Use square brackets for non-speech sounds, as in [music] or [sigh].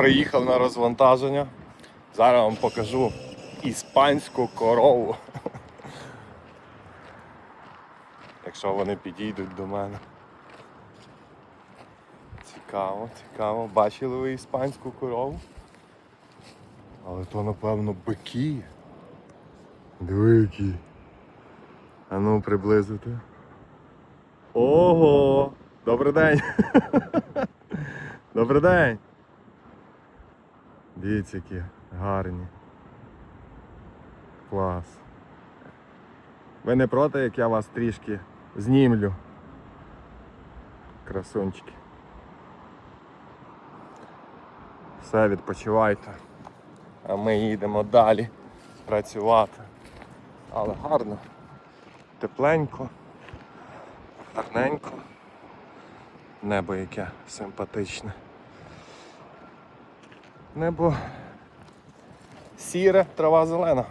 приїхав на розвантаження. Зараз вам покажу іспанську корову. Якщо вони підійдуть до мене. Цікаво, цікаво. Бачили ви іспанську корову? Але то напевно бики. Диви. А ну приблизити. Ого! Добрий день! [laughs] Добрий день! Дивіться, які гарні. Клас. Ви не проти, як я вас трішки знімлю. Красунчики. Все, відпочивайте. А ми їдемо далі працювати. Але гарно, тепленько, гарненько. Небо яке симпатичне. Небо сіре, трава зелена.